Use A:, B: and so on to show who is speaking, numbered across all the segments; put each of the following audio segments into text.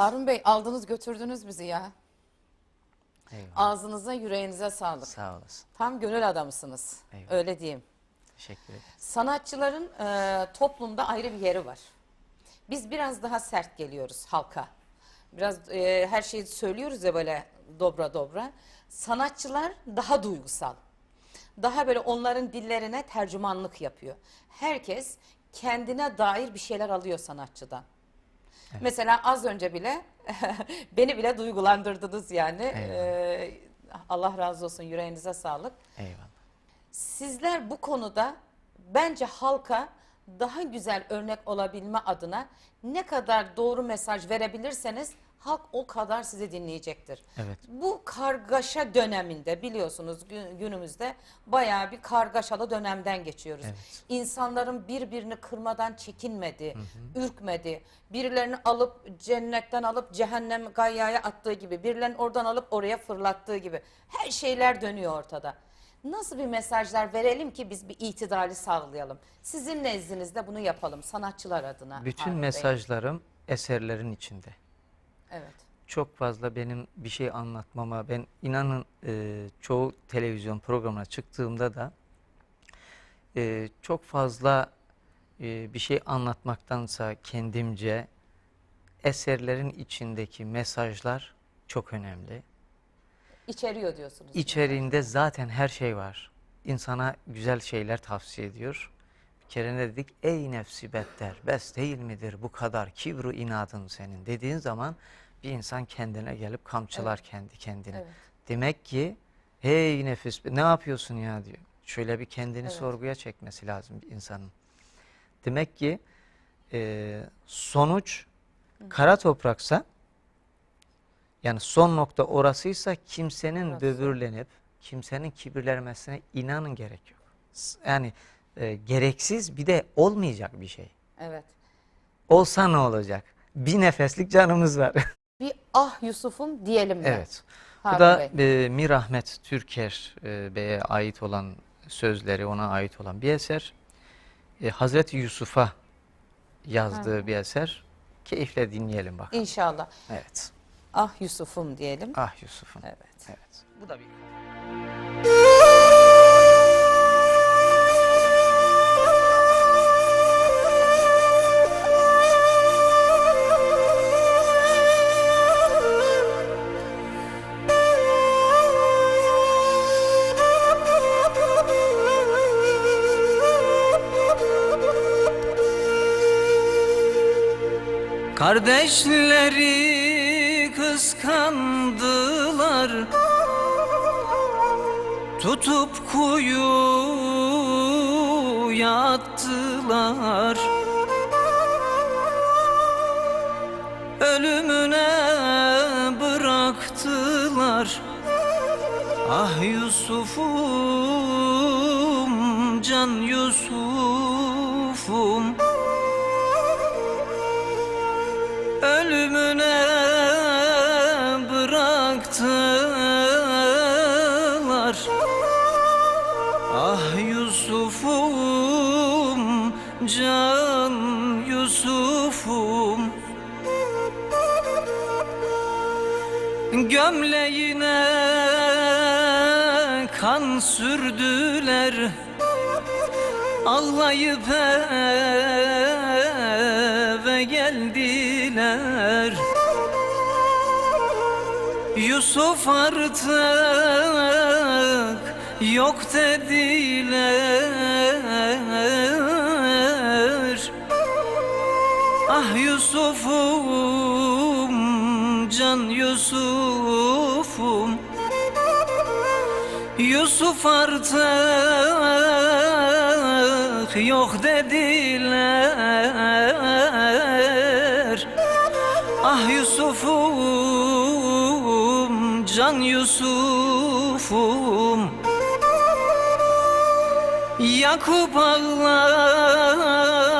A: Harun Bey aldınız götürdünüz bizi ya.
B: Eyvallah.
A: Ağzınıza yüreğinize sağlık.
B: Sağ olasın.
A: Tam gönül adamısınız.
B: Eyvallah.
A: Öyle diyeyim.
B: Teşekkür ederim.
A: Sanatçıların e, toplumda ayrı bir yeri var. Biz biraz daha sert geliyoruz halka. Biraz e, her şeyi söylüyoruz ya böyle dobra dobra. Sanatçılar daha duygusal. Daha böyle onların dillerine tercümanlık yapıyor. Herkes kendine dair bir şeyler alıyor sanatçıdan. Mesela az önce bile beni bile duygulandırdınız yani.
B: Eyvallah.
A: E, Allah razı olsun yüreğinize sağlık.
B: Eyvallah.
A: Sizler bu konuda bence halka daha güzel örnek olabilme adına ne kadar doğru mesaj verebilirseniz halk o kadar sizi dinleyecektir.
B: Evet.
A: Bu kargaşa döneminde biliyorsunuz gü- günümüzde bayağı bir kargaşalı dönemden geçiyoruz.
B: Evet.
A: İnsanların birbirini kırmadan çekinmedi, ürkmedi. Birilerini alıp cennetten alıp cehennem gayyaya attığı gibi, birilerini oradan alıp oraya fırlattığı gibi. Her şeyler dönüyor ortada. Nasıl bir mesajlar verelim ki biz bir itidali sağlayalım? Sizin nezdinizde bunu yapalım sanatçılar adına.
B: Bütün mesajlarım eserlerin içinde.
A: Evet.
B: Çok fazla benim bir şey anlatmama, ben inanın e, çoğu televizyon programına çıktığımda da e, çok fazla e, bir şey anlatmaktansa kendimce eserlerin içindeki mesajlar çok önemli.
A: İçeriyor diyorsunuz.
B: İçeriğinde zaten her şey var. İnsana güzel şeyler tavsiye ediyor. Bir kere ne dedik? Ey nefsi better, bes değil midir bu kadar kibru inadın senin dediğin zaman bir insan kendine gelip kamçılar kendi kendine.
A: Evet.
B: Demek ki hey nefis ne yapıyorsun ya diyor. Şöyle bir kendini
A: Evet.
B: sorguya çekmesi lazım bir insanın. Demek ki e, sonuç kara topraksa yani son nokta orasıysa kimsenin
A: Orası.
B: böbürlenip kimsenin kibirlenmesine inanın gerek yok. Yani e, gereksiz bir de olmayacak bir şey.
A: Evet.
B: Olsa ne olacak? Bir nefeslik canımız var.
A: Bir ah Yusuf'um diyelim mi?
B: evet. Bu
A: Harun
B: da
A: Bey.
B: e, Mir Ahmet Türker e, Bey'e ait olan sözleri, ona ait olan bir eser. E, Hazreti Yusuf'a yazdığı bir eser. Keyifle dinleyelim bakalım.
A: İnşallah.
B: Evet.
A: Ah Yusuf'um diyelim.
B: Ah Yusuf'um.
A: Evet.
B: Evet. Bu da bir Kardeşleri kıskandılar. Tutup kuyuya attılar Ölümüne bıraktılar. Ah Yusuf'um, can Yusuf'um sürdüler. Ağlayıp eve geldiler. Yusuf artık yok dediler. Ah Yusuf'um, can Yusuf'um Yusuf artık yok dediler. Ah Yusuf'um, can Yusuf'um. Yakup ağlar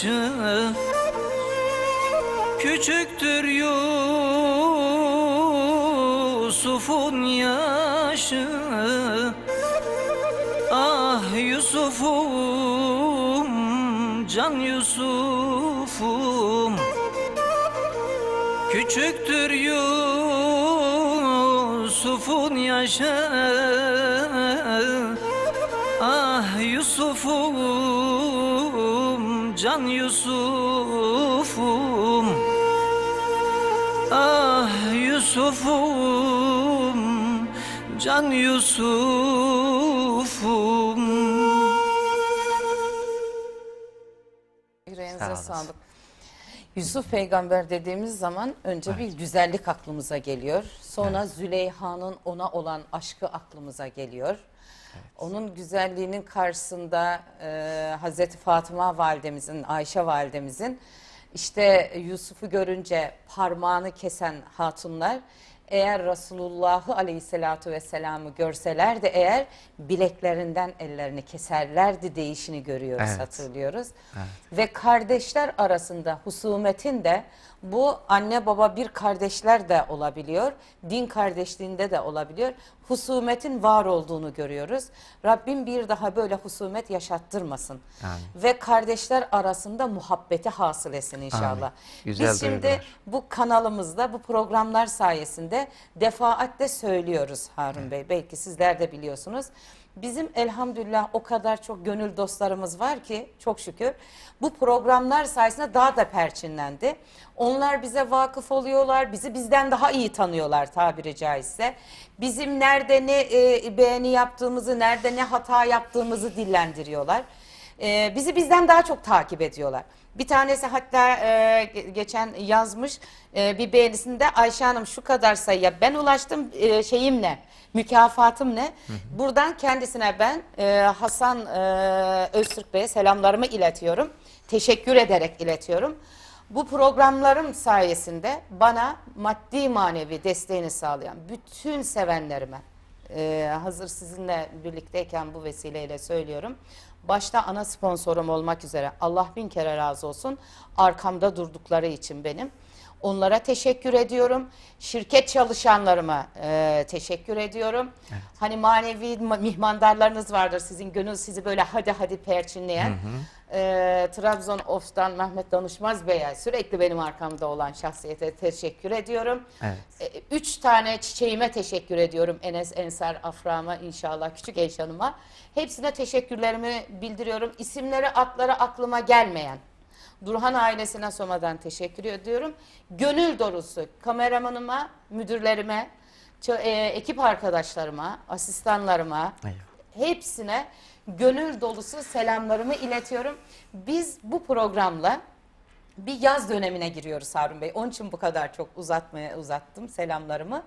B: başı Küçüktür Yusuf'un yaşı Ah Yusuf'um, can Yusuf'um Küçüktür Yusuf'un yaşı can Yusuf'um Ah Yusuf'um can Yusuf'um
A: Yüreğinize
B: Sağ
A: sağlık. Yusuf peygamber dediğimiz zaman önce bir güzellik aklımıza geliyor. Sonra Züleyha'nın ona olan aşkı aklımıza geliyor. Onun güzelliğinin karşısında e, Hazreti Fatıma validemizin, Ayşe validemizin işte Yusuf'u görünce parmağını kesen hatunlar eğer Resulullah'ı aleyhissalatu vesselam'ı görselerdi eğer bileklerinden ellerini keserlerdi değişini görüyoruz
B: Evet.
A: hatırlıyoruz. Ve kardeşler arasında husumetin de bu anne baba bir kardeşler de olabiliyor. Din kardeşliğinde de olabiliyor. Husumetin var olduğunu görüyoruz. Rabbim bir daha böyle husumet yaşattırmasın.
B: Amin.
A: Ve kardeşler arasında muhabbeti hasıl etsin inşallah.
B: Amin. Güzel
A: Biz şimdi
B: duygular.
A: bu kanalımızda bu programlar sayesinde defaatle söylüyoruz Harun Bey. Belki sizler de biliyorsunuz. Bizim elhamdülillah o kadar çok gönül dostlarımız var ki çok şükür bu programlar sayesinde daha da perçinlendi. Onlar bize vakıf oluyorlar, bizi bizden daha iyi tanıyorlar tabiri caizse. Bizim nerede ne e, beğeni yaptığımızı, nerede ne hata yaptığımızı dillendiriyorlar. Ee, bizi bizden daha çok takip ediyorlar. Bir tanesi hatta e, ge- geçen yazmış e, bir beğenisinde Ayşe Hanım şu kadar sayıya ben ulaştım e, şeyim ne? Mükafatım ne? Buradan kendisine ben e, Hasan e, Öztürk Bey'e selamlarımı iletiyorum. Teşekkür ederek iletiyorum. Bu programlarım sayesinde bana maddi manevi desteğini sağlayan bütün sevenlerime ee, hazır sizinle birlikteyken bu vesileyle söylüyorum. Başta ana sponsorum olmak üzere Allah bin kere razı olsun arkamda durdukları için benim. Onlara teşekkür ediyorum. Şirket çalışanlarıma e, teşekkür ediyorum. Hani manevi ma- mihmandarlarınız vardır sizin gönül sizi böyle hadi hadi perçinleyen. E, Trabzon Of'tan Mehmet Danışmaz Bey'e sürekli benim arkamda olan şahsiyete teşekkür ediyorum.
B: Evet.
A: E, Üç tane çiçeğime teşekkür ediyorum. Enes Ensar Afra'ma inşallah küçük Eyşan'ıma. Hepsine teşekkürlerimi bildiriyorum. İsimleri adları aklıma gelmeyen. Durhan ailesine somadan teşekkür ediyorum. Gönül dolusu kameramanıma, müdürlerime, e, ekip arkadaşlarıma, asistanlarıma, hepsine gönül dolusu selamlarımı iletiyorum. Biz bu programla bir yaz dönemine giriyoruz Harun Bey. Onun için bu kadar çok uzatmaya uzattım selamlarımı.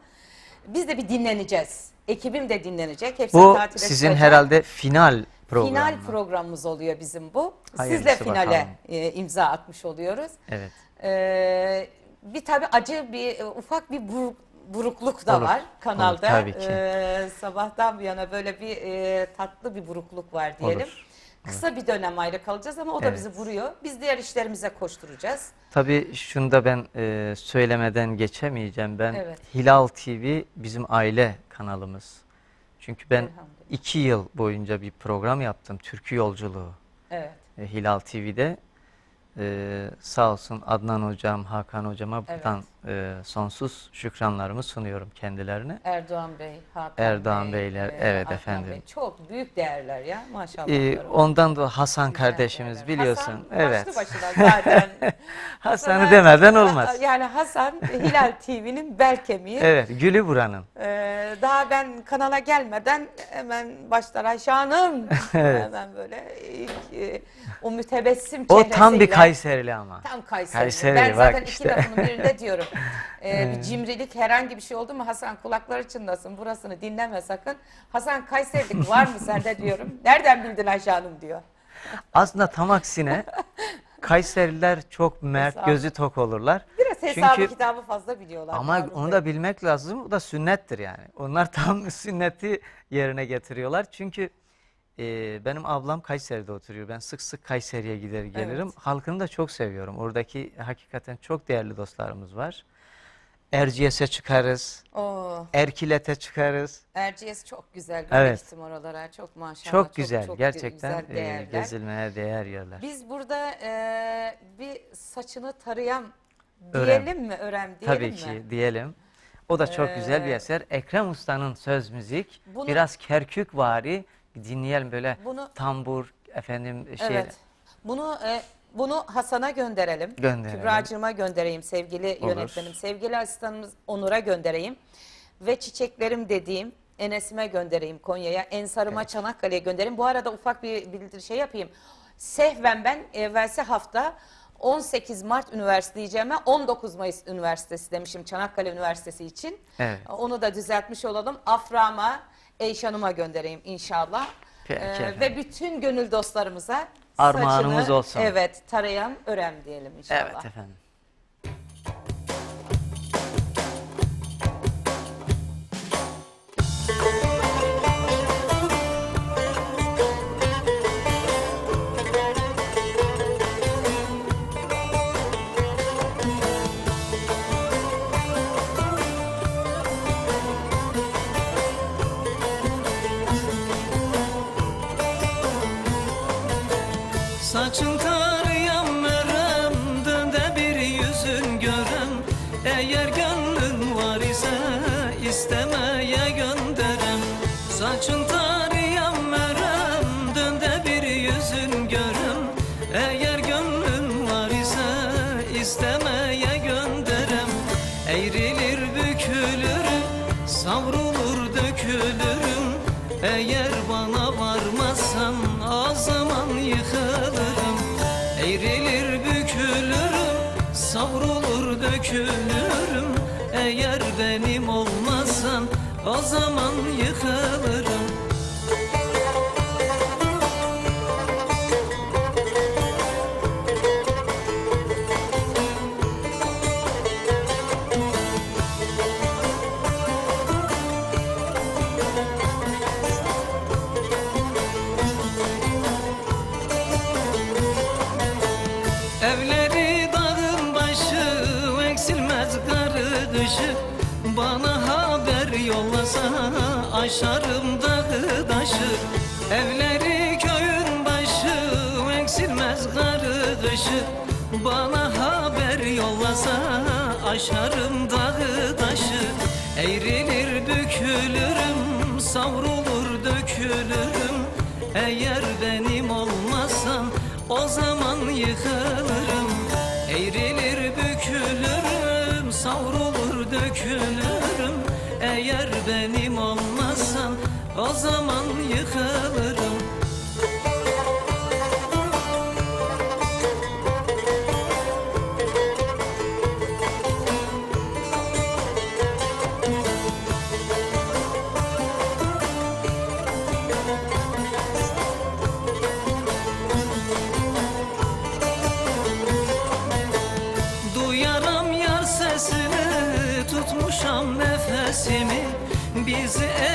A: Biz de bir dinleneceğiz. Ekibim de dinlenecek. Hepsi
B: Bu sizin
A: çıkacak.
B: herhalde final programı.
A: Final programımız oluyor bizim bu.
B: Hayırlısı
A: Sizle finale
B: bakalım.
A: e, imza atmış oluyoruz.
B: Evet.
A: Ee, bir tabii acı bir e, ufak bir buruk- burukluk da
B: Olur,
A: var kanalda.
B: olur, tabii ki.
A: Ee, sabahtan bu yana böyle bir e, tatlı bir burukluk var diyelim.
B: Olur.
A: Kısa bir dönem ayrı kalacağız ama o da
B: Evet.
A: bizi vuruyor. Biz diğer işlerimize koşturacağız.
B: Tabii şunu da ben e, söylemeden geçemeyeceğim. Ben
A: Evet.
B: Hilal TV bizim aile kanalımız. Çünkü ben. İki yıl boyunca bir program yaptım. Türkü yolculuğu.
A: Evet.
B: e, Hilal TV'de. E, sağ olsun Adnan hocam, Hakan hocama buradan e, sonsuz şükranlarımı sunuyorum kendilerine.
A: Erdoğan Bey, Hakan
B: Erdoğan Beyler, evet
A: Hakan
B: efendim.
A: Bey. Çok büyük değerler ya maşallah.
B: E, ondan da Hasan kardeşimiz
A: Güzel
B: biliyorsun.
A: Hasan
B: evet.
A: başlı başına zaten.
B: Hasan'ı
A: Hasan'a-
B: demeden olmaz.
A: Yani Hasan Hilal TV'nin bel kemiği.
B: Evet, Gülü buranın.
A: Ee, daha ben kanala gelmeden hemen başlar Ayşe Hanım.
B: Evet.
A: Hemen böyle ilk, e, o mütebessim
B: O tam bir Kayserili ama.
A: Tam Kayseri.
B: Kayseri,
A: ben zaten
B: bak
A: iki
B: işte.
A: lafının birinde diyorum. Ee, bir cimrilik herhangi bir şey oldu mu Hasan kulakları çınlasın burasını dinleme sakın. Hasan Kayserilik var mı sende diyorum. Nereden bildin Ayşe Hanım diyor.
B: Aslında tam aksine Kayseriler çok mert,
A: Hesabı.
B: gözü tok olurlar.
A: Biraz hesabı
B: Çünkü
A: kitabı fazla biliyorlar.
B: ama
A: Harun
B: onu
A: Bey.
B: da bilmek lazım. O da sünnettir yani. Onlar tam sünneti yerine getiriyorlar. Çünkü e, benim ablam Kayseri'de oturuyor. Ben sık sık Kayseri'ye gider gelirim.
A: Evet.
B: Halkını da çok seviyorum. Oradaki hakikaten çok değerli dostlarımız var.
C: Erciyes'e çıkarız.
A: Oo,
C: Erkilet'e çıkarız.
A: Erciyes çok güzel. Ben
C: Evet.
A: gittim oralara. Çok maşallah.
C: Çok, güzel.
A: çok
C: Gerçekten
A: güzel değerler.
C: gezilmeye değer yerler.
A: Biz burada e, bir saçını tarayan
C: Örem.
A: diyelim mi? Örem diyelim
C: Tabii
A: mi?
C: ki diyelim. O da çok güzel bir
A: Ee,
C: eser. Ekrem Usta'nın söz müzik.
A: Bunu-
C: Biraz kerkük vari. Bir dinleyelim böyle
A: Bunu-
C: tambur efendim şey
A: Evet. Bunu e, bunu Hasan'a gönderelim.
C: Gönderelim.
A: Kübra'cığıma göndereyim sevgili
C: Olur.
A: yönetmenim. Sevgili asistanımız Onur'a göndereyim. Ve çiçeklerim dediğim Enes'ime göndereyim Konya'ya. Ensarıma Çanakkale'ye göndereyim. Bu arada ufak bir bildiri şey yapayım. Sehven ben evvelsi hafta 18 Mart Üniversiteyeceğime 19 Mayıs Üniversitesi demişim Çanakkale Üniversitesi için.
C: Evet.
A: Onu da düzeltmiş olalım. Afra'ma, Eyşan'ıma göndereyim inşallah.
C: Peki
A: Ee,
C: efendim.
A: ve bütün gönül dostlarımıza
C: Armağanımız
A: saçını,
C: olsun.
A: Evet, tarayan örem diyelim inşallah.
C: Evet efendim.
B: Saçın tarayan merem Dönde bir yüzün görem Eğer gönlün var ise istemeye gönderem. Eğrilir bükülürüm Savrulur dökülürüm. Eğer Evleri dağın başı eksilmez karı kışı Bana haber yollasa aşarım dağı taşı Evleri köyün başı eksilmez karı kışı Bana haber yollasa aşarım dağı taşı Eğrilir bükülürüm savrulur dökülürüm. Eğer zaman yıkılırım. Eğrilir bükülürüm savrulur dökülürüm. Eğer benim olmazsan o zaman yıkılırım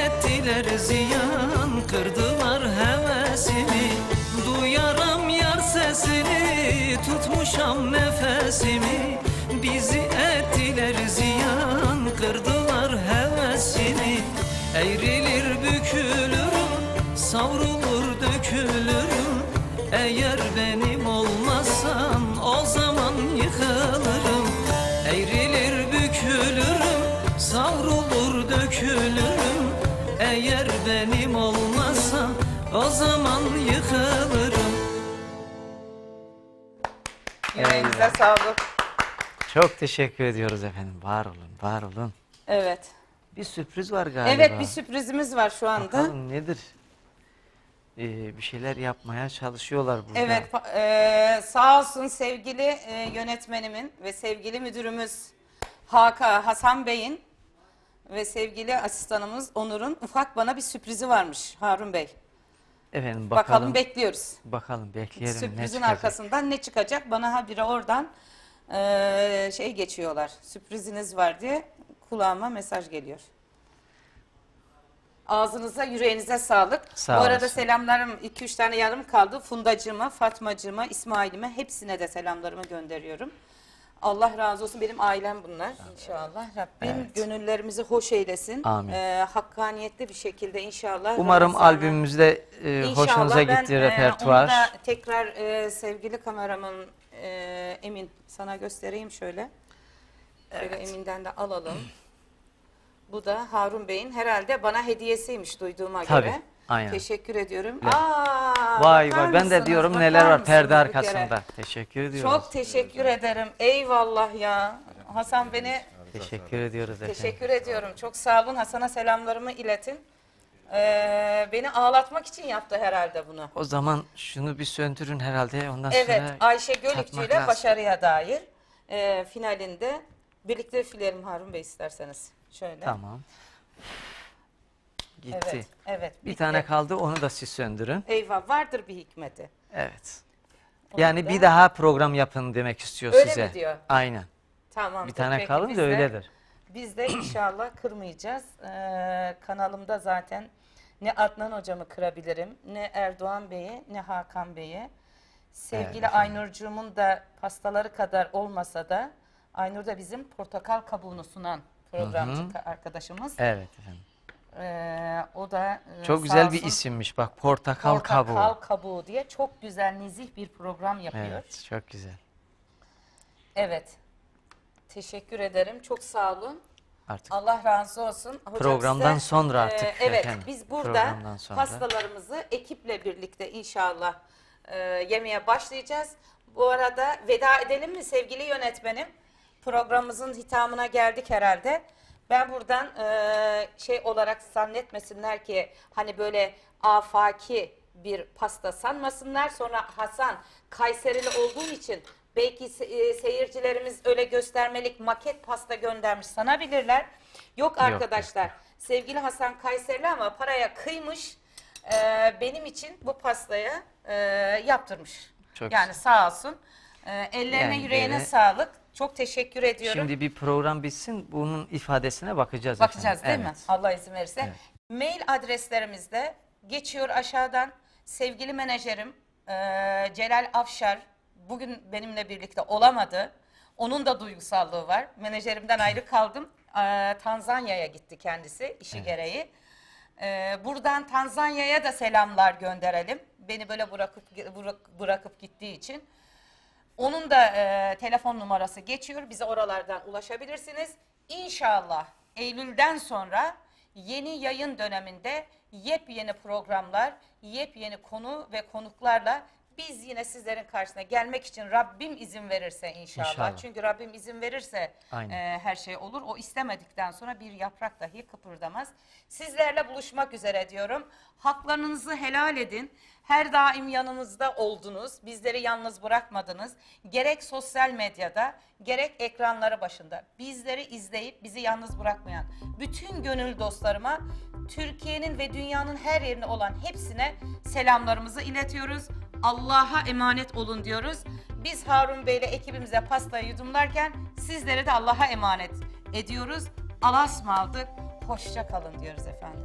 B: ettiler ziyan kırdılar hevesimi. Duyaram yar sesini tutmuşam nefesimi. Bizi ettiler ziyan kırdılar hevesimi. Eğrilir bükülürüm savrulur dökülürüm. Eğer benim olmazsan o zaman yıkılırım. Eğrilir bükülürüm savrulur dökülürüm Eğer benim olmazsan o zaman yıkılırım
A: Yüreğinize sağlık.
C: Çok teşekkür ediyoruz efendim. Var olun, var olun.
A: Evet.
C: Bir sürpriz var galiba.
A: Evet bir sürprizimiz var şu anda.
C: Bakalım nedir? Ee, bir şeyler yapmaya çalışıyorlar burada.
A: Evet e, sağ olsun sevgili e, yönetmenimin ve sevgili müdürümüz Haka Hasan Bey'in ve sevgili asistanımız Onur'un ufak bana bir sürprizi varmış Harun Bey.
C: Efendim
A: Bakalım,
C: bakalım.
A: bekliyoruz.
C: bakalım bekleyelim ne
A: Sürprizin
C: çıkacak.
A: arkasından ne çıkacak? Bana habire oradan e, şey geçiyorlar. Sürpriziniz var diye kulağıma mesaj geliyor. Ağzınıza, yüreğinize sağlık.
C: Sağ
A: Bu arada selamlarım 2-3 tane yarım kaldı. Fundacığıma, Fatmacığıma, İsmail'ime hepsine de selamlarımı gönderiyorum. Allah razı olsun. Benim ailem bunlar inşallah. Rabbim
B: Evet.
A: gönüllerimizi hoş eylesin.
B: Amin.
A: Ee, hakkaniyetli bir şekilde inşallah.
B: Umarım albümümüzde e,
A: İnşallah
B: hoşunuza
A: ben,
B: gitti
A: e,
B: repertuar.
A: onu da tekrar e, sevgili kameramın e, Emin sana göstereyim şöyle. Şöyle Emin'den de alalım. Bu da Harun Bey'in herhalde bana hediyesiymiş duyduğuma
B: Tabii,
A: göre.
B: Aynen.
A: Teşekkür ediyorum.
B: Evet.
A: Aa,
B: Vay vay ben de diyorum
A: bakar
B: neler var perde arkasında. Teşekkür ediyoruz.
A: Çok teşekkür ederim. Eyvallah ya. Hasan beni
B: teşekkür ediyoruz efendim.
A: teşekkür ediyorum. Çok sağ olun. Hasan'a selamlarımı iletin. Ee, beni ağlatmak için yaptı herhalde bunu.
B: O zaman şunu bir söndürün herhalde ondan
A: Evet,
B: sonra
A: Ayşe Gölükçü
B: tatmak
A: ile başarıya dair e, finalinde birlikte üfleyelim Harun Bey isterseniz. Şöyle.
B: Tamam. Gitti.
A: Evet, evet.
B: Bir
A: bitti.
B: tane kaldı onu da siz söndürün.
A: Eyvah, vardır bir hikmeti.
B: Evet.
A: Onu
B: Yani
A: da-
B: bir daha program yapın demek istiyor
A: Öyle
B: size.
A: mi diyor?
B: Aynen.
A: Tamam.
B: Bir tane
A: peki,
B: kalın
A: biz
B: da
A: de-
B: öyledir.
A: Biz de inşallah kırmayacağız. Ee, kanalımda zaten ne Adnan hocamı kırabilirim, ne Erdoğan Bey'i, ne Hakan Bey'i. Sevgili
B: Evet,
A: Aynurcuğumun da pastaları kadar olmasa da Aynur da bizim portakal kabuğunu sunan programcı ka- arkadaşımız.
B: Evet efendim.
A: Ee, o da e,
B: Çok
A: sağ
B: güzel bir
A: olsun
B: isimmiş bak portakal,
A: Portakal
B: kabuğu.
A: kabuğu diye çok güzel nezih bir program yapıyor.
B: Evet çok güzel.
A: Evet. Teşekkür ederim. Çok sağ olun.
B: Artık
A: Allah razı olsun. Hocam
B: Programdan
A: size,
B: sonra artık
A: e, evet,
B: efendim,
A: biz burada
B: programdan sonra.
A: pastalarımızı ekiple birlikte inşallah e, yemeye başlayacağız. Bu arada veda edelim mi sevgili yönetmenim? Programımızın hitamına geldik herhalde. Ben buradan e, şey olarak zannetmesinler ki hani böyle afaki bir pasta sanmasınlar. Sonra Hasan Kayserili olduğu için belki se- e, seyircilerimiz öyle göstermelik maket pasta göndermiş sanabilirler. Yok arkadaşlar. Sevgili Hasan Kayserili ama paraya kıymış. e, benim için bu pastayı e, yaptırmış.
B: Çok
A: yani sağ olsun. E, ellerine
B: Yani
A: yüreğine
B: böyle-
A: sağlık. Çok teşekkür ediyorum.
B: Şimdi bir program bitsin bunun ifadesine bakacağız
A: Bakacağız
B: efendim.
A: değil mi?
B: Evet.
A: Allah izin verirse.
B: Evet.
A: Mail adreslerimizde geçiyor aşağıdan. Sevgili menajerim e, Celal Afşar bugün benimle birlikte olamadı. Onun da duygusallığı var. Menajerimden ayrı kaldım. E, Tanzanya'ya gitti kendisi işi gereği. E, buradan Tanzanya'ya da selamlar gönderelim. Beni böyle bırakıp bırak- bırakıp gittiği için. Onun da e, telefon numarası geçiyor. Bize oralardan ulaşabilirsiniz. İnşallah Eylül'den sonra yeni yayın döneminde yepyeni programlar, yepyeni konu ve konuklarla biz yine sizlerin karşısına gelmek için Rabbim izin verirse inşallah.
B: İnşallah.
A: Çünkü Rabbim izin verirse
B: Aynen.
A: e, her şey olur. O istemedikten sonra bir yaprak dahi kıpırdamaz. Sizlerle buluşmak üzere diyorum. Haklarınızı helal edin. Her daim yanımızda oldunuz. Bizleri yalnız bırakmadınız. Gerek sosyal medyada, gerek ekranları başında. Bizleri izleyip bizi yalnız bırakmayan bütün gönül dostlarıma, Türkiye'nin ve dünyanın her yerinde olan hepsine selamlarımızı iletiyoruz. Allah'a emanet olun diyoruz. Biz Harun Bey ile ekibimize pastayı yudumlarken sizleri de Allah'a emanet ediyoruz. Allah'a ısmarladık. Hoşça kalın diyoruz efendim.